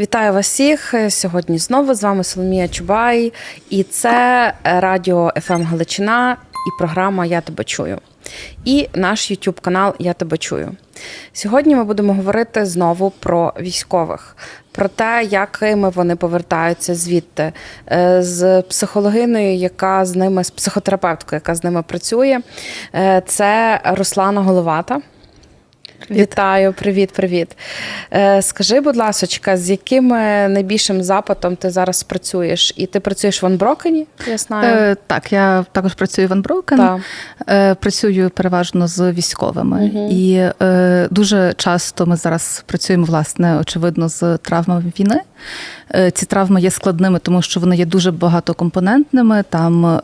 Вітаю вас всіх. Сьогодні знову з вами Соломія Чубай, і це радіо «ФМ Галичина і програма Я тебе чую. І наш YouTube канал Я тебе чую. Сьогодні ми будемо говорити знову про військових, про те, якими вони повертаються звідти, е, з психологиною, яка з ними, з психотерапевткою, яка з ними працює. Е, Це Руслана Головата. Вітаю, привіт, привіт. Е, Скажи, будь ласочка, з яким е, найбільшим запитом ти зараз працюєш? І ти працюєш в Анброкені, я знаю. Е, так, я також працюю в. Е, працюю переважно з військовими. Мгм. І е, дуже часто ми зараз працюємо, власне, очевидно, з травмами війни. Ці травми є складними, тому що вони є дуже багатокомпонентними. Там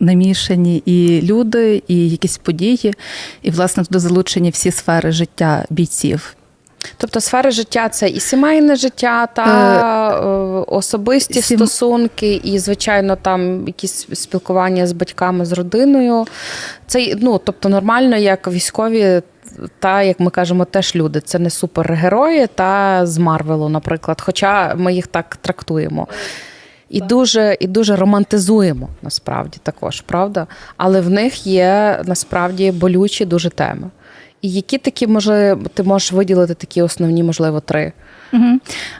намішані і люди, і якісь події. І, власне, туди залучені всі сфери життя бійців. Тобто сфери життя це і сімейне життя, та е, особисті сім- стосунки, і, звичайно, там якісь спілкування з батьками, з родиною. Це ну, тобто нормально, як військові. Та, як ми кажемо, теж люди. Це не супергерої та з Марвелу, наприклад. Хоча ми їх так трактуємо. І дуже, і дуже романтизуємо насправді також, правда? Але в них є насправді болючі дуже теми. І які такі, може, ти можеш виділити такі основні, можливо, три? Угу.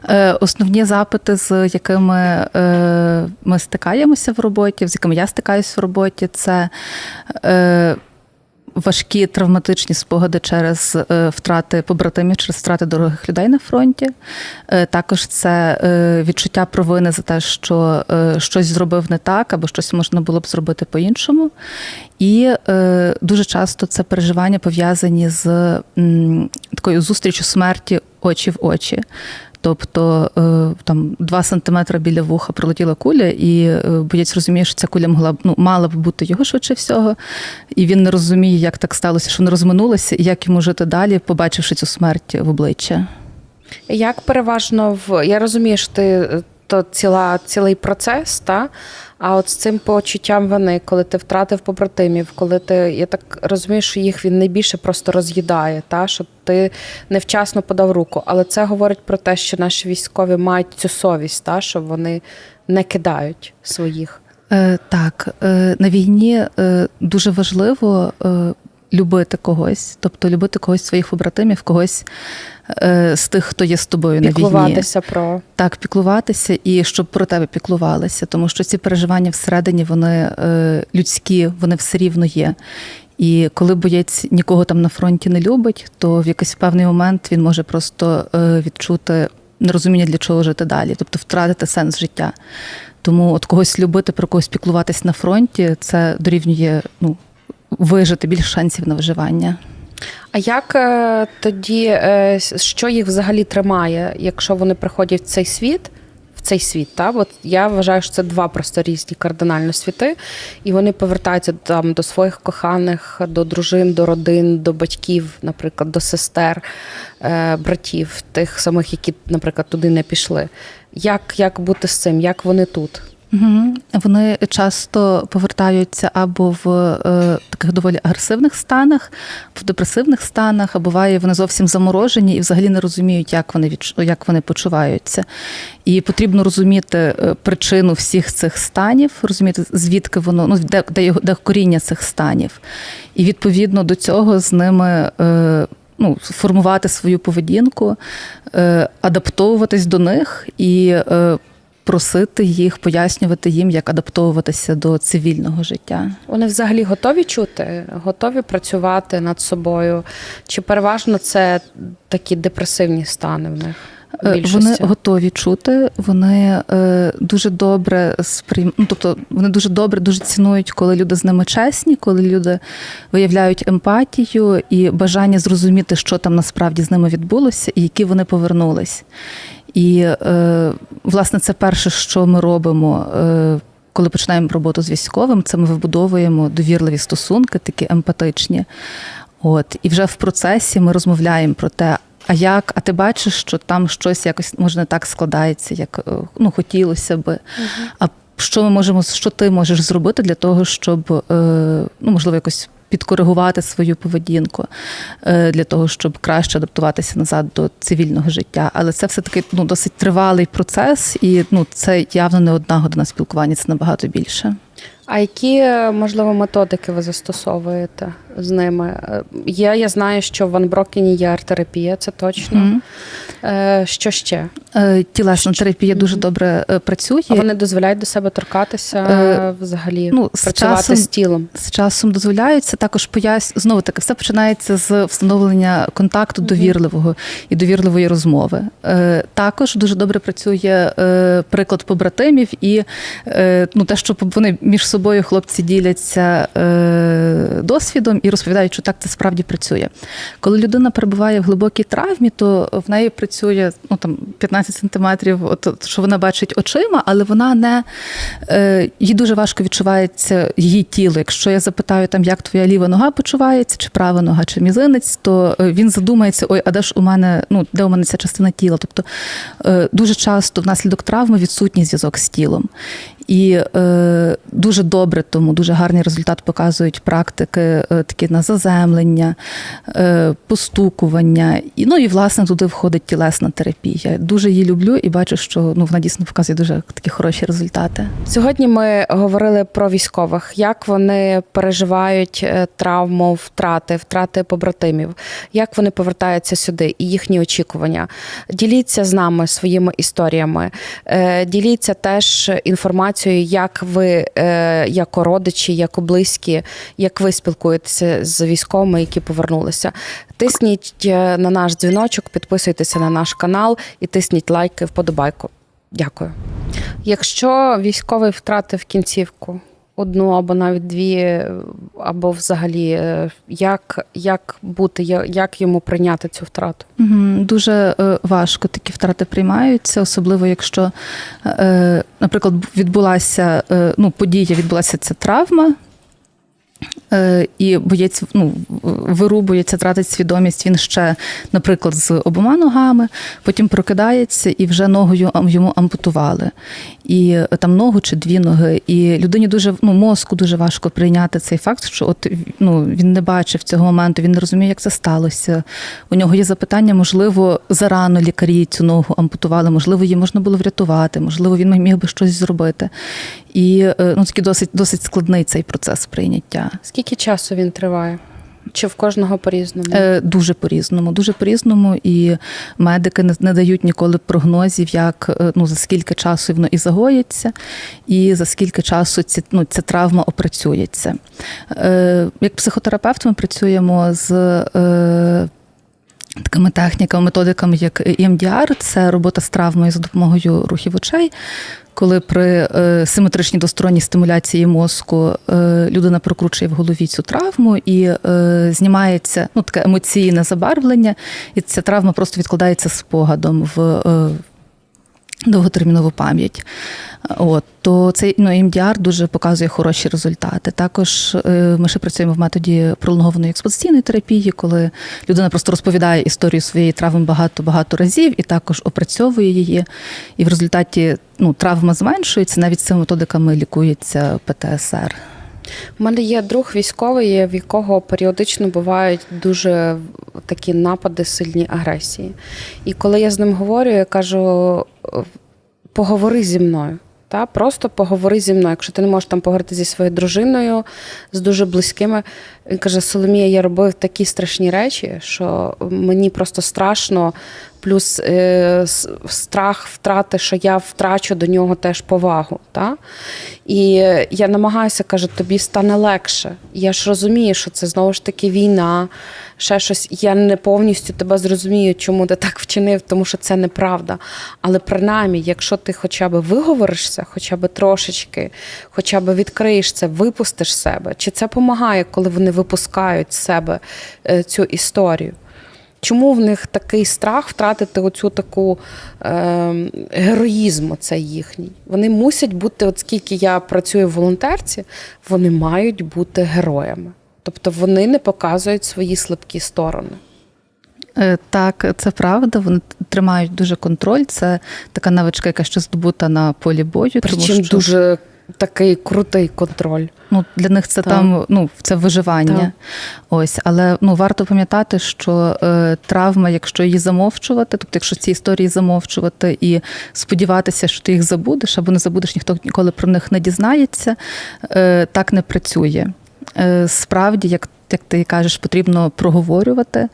Е, основні запити, з якими е, ми стикаємося в роботі, з якими я стикаюся в роботі, це е, важкі травматичні спогади через е, втрати побратимів, через втрати дорогих людей на фронті. Е, також це е, відчуття провини за те, що щось зробив не так, або щось можна було б зробити по-іншому. І дуже часто це переживання пов'язані з такою зустрічю смерті очі в очі. Тобто е, там два сантиметри біля вуха пролетіла куля, і е, боєць розуміє, що ця куля могла ну мала б бути його швидше всього. І він не розуміє, як так сталося, що воно розминулося, і як йому жити далі, побачивши цю смерть в обличчя. Як переважно в я розумію, що ти е, то ціла, цілий процес, та? А от з цим почуттям вини, коли ти втратив побратимів, коли ти, я так розумію, що їх він найбільше просто роз'їдає, та? що ти невчасно подав руку. Але це говорить про те, що наші військові мають цю совість, та? що вони не кидають своїх. Е, так, е, на війні е, дуже важливо е, любити когось, тобто любити когось своїх побратимів, когось е, з тих, хто є з тобою на війні. Піклуватися про Так, піклуватися і щоб про тебе піклувалися, тому що ці переживання всередині вони е, людські, вони все рівно є. І коли боєць нікого там на фронті не любить, то в якийсь певний момент він може просто е, відчути нерозуміння, для чого жити далі, тобто втратити сенс життя. Тому от когось любити, про когось піклуватись на фронті, це дорівнює ну, вижити більше шансів на виживання. А як е, тоді, е, що їх взагалі тримає, якщо вони приходять в цей світ? В цей світ, та от я вважаю, що це два просто різні кардинально світи, і вони повертаються там до своїх коханих, до дружин, до родин, до батьків, наприклад, до сестер, е, братів, тих самих, які, наприклад, туди не пішли. Як, як бути з цим? Як вони тут? Угу. Вони часто повертаються або в е, таких доволі агресивних станах, в депресивних станах, а буває вони зовсім заморожені і взагалі не розуміють, як вони відч- як вони почуваються. І потрібно розуміти е, причину всіх цих станів, розуміти, звідки воно, ну де, де, де коріння цих станів. І відповідно до цього з ними. Е, Ну, формувати свою поведінку, е, адаптовуватись до них і е, просити їх, пояснювати їм, як адаптовуватися до цивільного життя. Вони взагалі готові чути, готові працювати над собою? Чи переважно це такі депресивні стани в них? Е, Вони готові чути, вони е, дуже добре сприйм... ну, тобто вони дуже добре, дуже цінують, коли люди з ними чесні, коли люди виявляють емпатію і бажання зрозуміти, що там насправді з ними відбулося, і які вони повернулись. І е, власне це перше, що ми робимо. Е, коли починаємо роботу з військовим, це ми вибудовуємо довірливі стосунки, такі емпатичні. От і вже в процесі ми розмовляємо про те, а як, а ти бачиш, що там щось якось може не так складається, як е, ну хотілося би. А що ми можемо, що ти можеш зробити для того, щоб е, ну можливо якось підкоригувати свою поведінку е, для того, щоб краще адаптуватися назад до цивільного життя. Але це все таки ну досить тривалий процес, і ну це явно не одна година спілкування, це набагато більше. А які, можливо, методики ви застосовуєте з ними? Е, Є, я знаю, що в Анброкені є арт-терапія, це точно. Мгм. Е, Що ще? Е, Тілесна терапія дуже добре працює. А вони дозволяють до себе торкатися взагалі, ну, з працювати часом- з тілом. з часом дозволяється. Також пояс... знову таки, все починається з встановлення контакту довірливого і довірливої розмови. Також дуже добре працює приклад побратимів і ну, те, що вони між собою хлопці діляться досвідом і розповідають, що так це справді працює. Коли людина перебуває в глибокій травмі, то в неї працює ну, там, 15 сантиметрів, от, що вона бачить очима, але вона не е, їй дуже важко відчувається її тіло. Якщо я запитаю, там, як твоя ліва нога почувається, чи права нога, чи мізинець, то е, він задумається: ой, а де ж у мене, ну де у мене ця частина тіла? Тобто е, дуже часто внаслідок травми відсутній зв'язок з тілом. І е, дуже добре тому, дуже гарний результат показують практики е, такі на заземлення, е, постукування. І, ну і власне туди входить тілесна терапія. Дуже її люблю і бачу, що ну, вона дійсно показує дуже такі хороші результати. Сьогодні ми говорили про військових, як вони переживають е, травму, втрати, втрати побратимів, як вони повертаються сюди і їхні очікування. Діліться з нами своїми історіями, Е, діліться теж інформацією, як ви, е, як родичі, як близькі, як ви спілкуєтеся з військовими, які повернулися. Тисніть е, на наш дзвіночок, підписуйтеся на наш канал і тисніть лайки, вподобайку. Дякую. Якщо військовий втратив кінцівку, одну або навіть дві, або взагалі, е, як, як бути, як йому прийняти цю втрату? Дуже е, важко такі втрати приймаються, особливо якщо, е, наприклад, відбулася е, ну, подія, відбулася ця травма. Е, І боєць ну, вирубується, тратить свідомість. Він ще, наприклад, з обома ногами, потім прокидається і вже ногою йому ампутували. І е, там ногу чи дві ноги. І людині дуже ну, мозку дуже важко прийняти цей факт, що от ну, він не бачив цього моменту, він не розуміє, як це сталося. У нього є запитання, можливо, зарано лікарі цю ногу ампутували, можливо, її можна було врятувати, можливо, він міг би щось зробити. І е, ну, такий досить, досить складний цей процес прийняття. Скільки часу він триває? Чи в кожного по-різному? Е, Дуже по-різному, дуже по-різному, і медики не, не дають ніколи прогнозів, як е, ну за скільки часу воно і загоїться, і за скільки часу ці, ну, ця травма опрацюється. Е, Як психотерапевт ми працюємо з. Е, Такими техніками, методиками, як EMDR, це робота з травмою за допомогою рухів очей. Коли при е, симетричній двосторонній стимуляції мозку е, людина прокручує в голові цю травму і е, знімається ну, таке емоційне забарвлення, і ця травма просто відкладається спогадом в довготермінову пам'ять. От, то цей ну, EMDR дуже показує хороші результати. Також е, ми ще працюємо в методі пролонгованої експозиційної терапії, коли людина просто розповідає історію своєї травми багато-багато разів і також опрацьовує її. І в результаті ну, травма зменшується, навіть цими методиками лікується ПТСР. У мене є друг військовий, в якого періодично бувають дуже такі напади сильні агресії. І коли я з ним говорю, я кажу: поговори зі мною. Та просто поговори зі мною. Якщо ти не можеш там поговорити зі своєю дружиною, з дуже близькими. Він каже: Соломія, я робив такі страшні речі, що мені просто страшно. Плюс е, страх втрати, що я втрачу до нього теж повагу. Та? І я намагаюся, каже, тобі стане легше. Я ж розумію, що це знову ж таки війна, ще щось. Я не повністю тебе зрозумію, чому ти так вчинив, тому що це неправда. Але принаймні, якщо ти хоча б виговоришся, хоча б трошечки, хоча б відкриєш це, випустиш себе, чи це допомагає, коли вони випускають з себе е, цю історію? Чому в них такий страх втратити оцю таку е, героїзм оцей їхній? Вони мусять бути, от скільки я працюю в волонтерці, вони мають бути героями. Тобто вони не показують свої слабкі сторони. Е, Так, це правда. Вони тримають дуже контроль. Це така навичка, яка ще здобута на полі бою. тому Причому що... дуже такий крутий контроль. Ну, для них це Так. там ну, це виживання. Так. Ось, але ну варто пам'ятати, що е, травма, якщо її замовчувати, тобто, якщо ці історії замовчувати і сподіватися, що ти їх забудеш або не забудеш, ніхто ніколи про них не дізнається, е, так не працює. Е, справді, як як ти кажеш, потрібно проговорювати,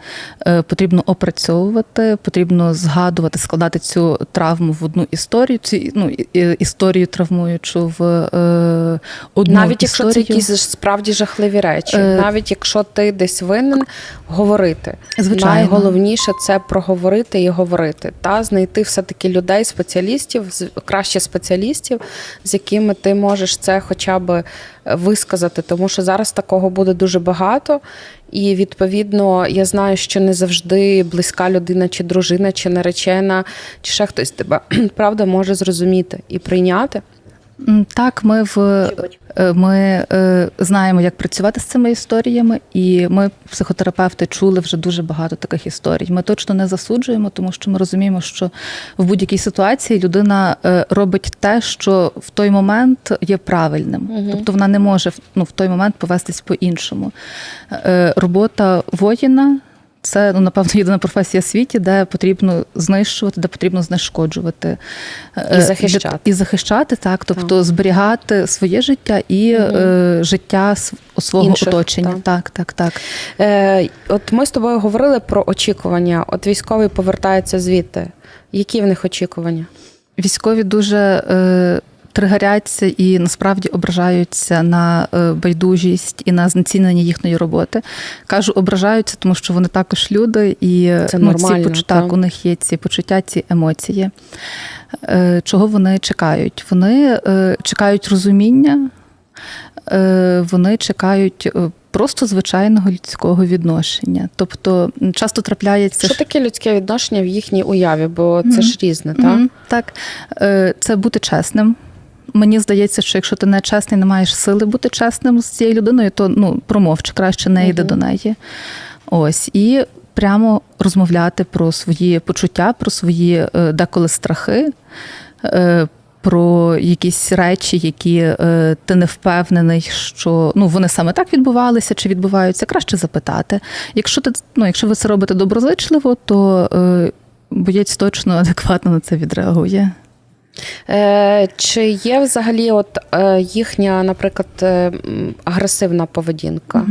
е, потрібно опрацьовувати, потрібно згадувати, складати цю травму в одну історію, цю ну, історію травмуючу в е, одну Навіть якщо це історію. якісь справді жахливі речі, Е, навіть якщо ти десь винен, говорити. Звичайно. Найголовніше це проговорити і говорити, та знайти все-таки людей, спеціалістів, краще спеціалістів, з якими ти можеш це хоча б е, висказати, тому що зараз такого буде дуже багато. І відповідно я знаю, що не завжди близька людина, чи дружина, чи наречена, чи ще хтось тебе правда може зрозуміти і прийняти. Так, ми в е, ми е, знаємо, як працювати з цими історіями, і ми, психотерапевти, чули вже дуже багато таких історій. Ми точно не засуджуємо, тому що ми розуміємо, що в будь-якій ситуації людина е, робить те, що в той момент є правильним. Тобто вона не може ну, в той момент повестись по-іншому. Е, Робота воїна. Це ну напевно єдина професія в світі, де потрібно знищувати, де потрібно знешкоджувати Е, І захищати. для- і захищати, так, тобто зберігати своє життя і е, життя св- свого Інших, оточення. так. Так, так, так. Е, от ми з тобою говорили про очікування. От військовий повертається звідти. Які в них очікування? Військові дуже е, тригеряться і насправді ображаються на е, байдужість і на знецінення їхньої роботи. Кажу, ображаються, тому що вони також люди, і Це ну, ці почуття, так. у них є ці почуття, ці емоції. Е, чого вони чекають? Вони е, чекають розуміння, вони чекають. Просто звичайного людського відношення. Тобто часто трапляється, Що таке людське відношення в їхній уяві? Бо це Мгм. ж різне, так? Мгм, Так, Е, це бути чесним. Мені здається, що якщо ти не чесний, не маєш сили бути чесним з цією людиною, то ну промовч, краще не йди Мгм. до неї. Ось і прямо розмовляти про свої почуття, про свої е, деколи страхи. е, Про якісь речі, які е, ти не впевнений, що ну вони саме так відбувалися чи відбуваються, краще запитати. Якщо ти ну, якщо ви це робите доброзичливо, то е, боєць точно адекватно на це відреагує. Е, чи є взагалі от е, їхня, наприклад, е, агресивна поведінка?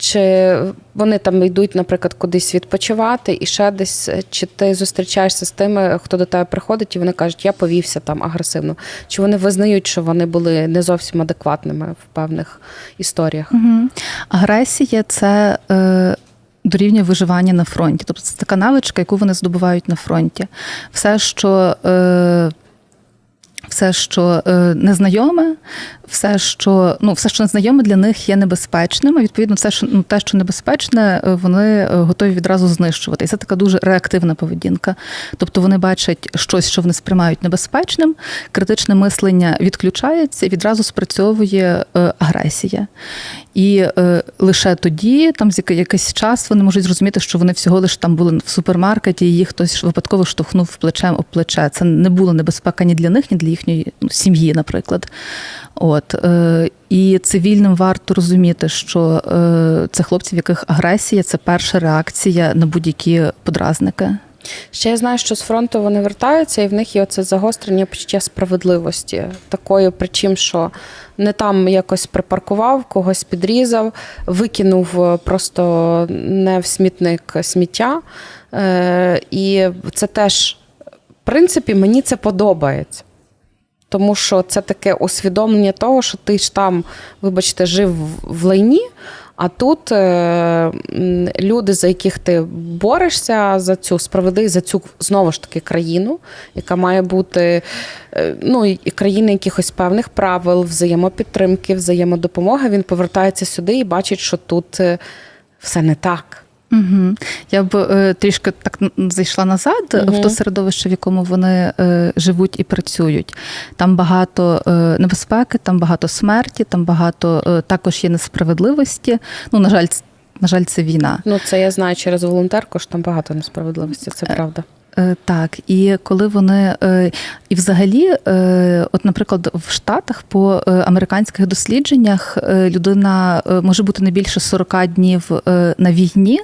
Чи вони там йдуть, наприклад, кудись відпочивати і ще десь, чи ти зустрічаєшся з тими, хто до тебе приходить, і вони кажуть, я повівся там агресивно? Чи вони визнають, що вони були не зовсім адекватними в певних історіях? Угу. Агресія це е, дорівнює виживання на фронті. Тобто це така навичка, яку вони здобувають на фронті. Все, що. Е, все, що е, незнайоме, все, що ну, все, що незнайоме для них є небезпечним. А відповідно, все, що ну, те, що небезпечне, е, вони е, готові відразу знищувати. І це така дуже реактивна поведінка. Тобто вони бачать щось, що вони сприймають небезпечним, критичне мислення відключається і відразу спрацьовує агресія. І е, лише тоді, там з яки- якийсь час, вони можуть зрозуміти, що вони всього лиш там були в супермаркеті, і їх хтось випадково штовхнув плечем об плече. Це не було небезпека ні для них, ні для їхньої ну, сім'ї, наприклад. От е, і цивільним варто розуміти, що е, це хлопці, в яких агресія це перша реакція на будь-які подразники. Ще я знаю, що з фронту вони вертаються, і в них є оце загострення почуття справедливості, такою, причим, що не там якось припаркував, когось підрізав, викинув е, просто не в смітник сміття. Е, і це теж, в принципі, мені це подобається. Тому що це таке усвідомлення того, що ти ж там, вибачте, жив в лайні, а тут е, люди, за яких ти борешся, за цю справедливість, за цю знову ж таки країну, яка має бути е, ну, і країни якихось певних правил, взаємопідтримки, взаємодопомоги, він повертається сюди і бачить, що тут е, все не так. Угу. Я б е, трішки так зайшла назад Мгм. в то середовище, в якому вони е, живуть і працюють. Там багато е, небезпеки, там багато смерті, там багато е, також є несправедливості. Ну, на жаль, на жаль, це війна. Ну, це я знаю через волонтерку, що там багато несправедливості, це правда. Е, Так, і коли вони е, і взагалі, е, от, наприклад, в Штатах по е, американських дослідженнях е, людина е, може бути не більше 40 днів е, на війні.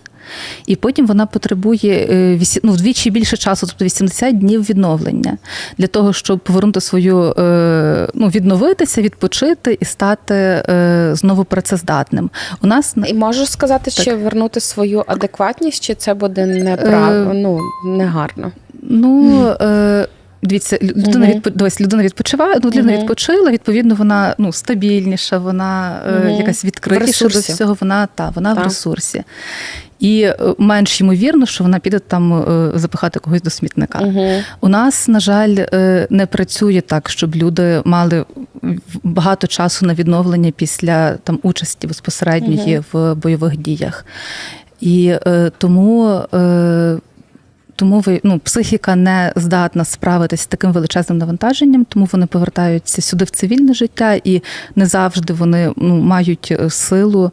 І потім вона потребує е, ну, вдвічі більше часу, тобто 80 днів відновлення для того, щоб повернути свою е, ну, відновитися, відпочити і стати е, знову працездатним. У нас І можеш сказати, чи вернути свою адекватність, чи це буде неправильно, Е, ну, негарно. Ну, е, дивіться, людина, Мгм. відпо... людина відпочиває, ну, людина Мгм. відпочила, відповідно, вона ну, стабільніша, вона Мгм. якась відкритіша до всього, вона, та, вона в ресурсі. І е, менш ймовірно, що вона піде там е, запихати когось до смітника. Угу. У нас, на жаль, не працює так, щоб люди мали багато часу на відновлення після там участі безпосередньої в бойових діях. І е, тому. Тому ви ну, психіка не здатна справитися з таким величезним навантаженням, тому вони повертаються сюди в цивільне життя, і не завжди вони ну, мають е, силу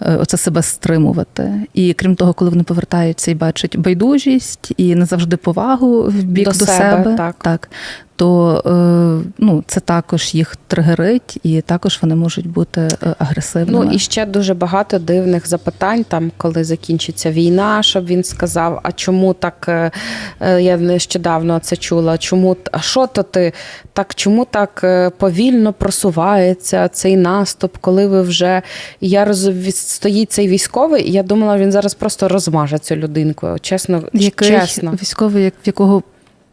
оце себе стримувати. І крім того, коли вони повертаються і бачать байдужість і не завжди повагу в бік До до, себе, себе, так. так то е, ну, це також їх тригерить, і також вони можуть бути е, агресивними. Ну і ще дуже багато дивних запитань, там коли закінчиться війна, щоб він сказав: а чому так е, е, я нещодавно це чула? Чому а що то ти так? Чому так е, повільно просувається цей наступ, коли ви вже я розумію, стоїть цей військовий, і я думала, він зараз просто розмаже цю людинку. Чесно, Який чесно. військовий, як- в якого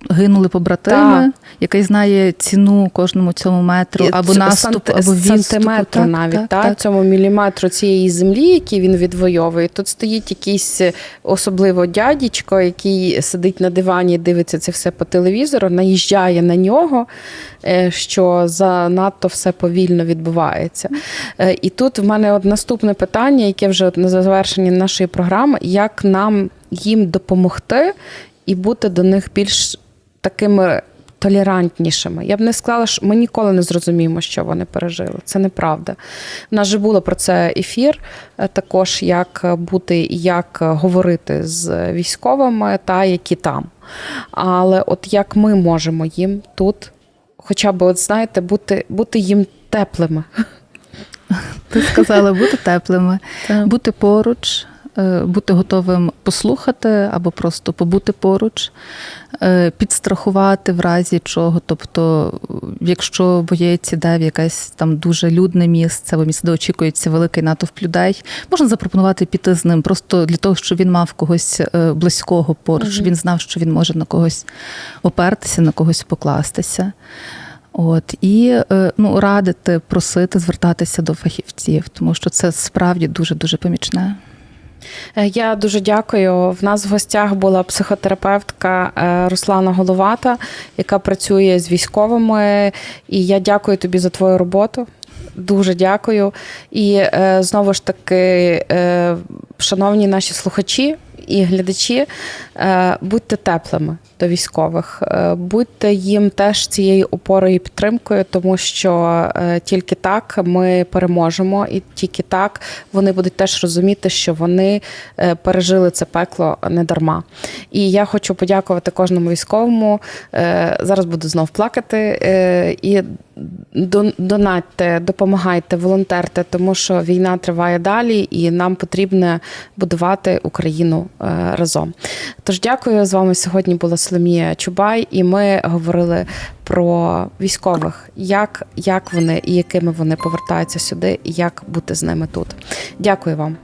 гинули побратими, Так. який знає ціну кожному цьому метру, або наступу, санти- або відступу. сантиметру Так, навіть так, та, так. цьому міліметру цієї землі, який він відвоює. Тут стоїть якийсь е, особливо дядічко, який сидить на дивані, дивиться це все по телевізору, наїжджає на нього, е, що занадто все повільно відбувається. Е, І тут в мене от наступне питання, яке вже на завершенні нашої програми: як нам їм допомогти і бути до них більш такими толерантнішими. Я б не сказала, що ми ніколи не зрозуміємо, що вони пережили. Це неправда. У нас же було про це ефір, е, також як бути і як говорити з військовими, та які там. Але от як ми можемо їм тут, хоча б, от знаєте, бути, бути їм теплими. Ти сказала бути теплими, Так. бути поруч, е, бути готовим послухати або просто побути поруч, е, підстрахувати в разі чого. Тобто, якщо боєць іде в якесь там дуже людне місце, або місце, де очікується великий натовп людей, можна запропонувати піти з ним, просто для того, щоб він мав когось е, близького поруч, щоб він знав, що він може на когось опертися, на когось покластися. От і е, ну радити, просити звертатися до фахівців, тому що це справді дуже дуже помічне. Е, Я дуже дякую. В нас в гостях була психотерапевтка е, Руслана Головата, яка працює з військовими. І я дякую тобі за твою роботу. Дуже дякую. І е, знову ж таки, шановні наші слухачі і глядачі, будьте теплими до військових, е, будьте їм теж цією опорою і підтримкою, тому що е, тільки так ми переможемо, і тільки так вони будуть теж розуміти, що вони е, пережили це пекло не дарма. І я хочу подякувати кожному військовому. Зараз буду знов плакати. І донатьте, допомагайте, волонтерте, тому що війна триває далі, і нам потрібно будувати Україну разом. Тож дякую з вами сьогодні була Соломія Чубай, і ми говорили про військових, як, як вони і якими вони повертаються сюди, і як бути з ними тут. Дякую вам.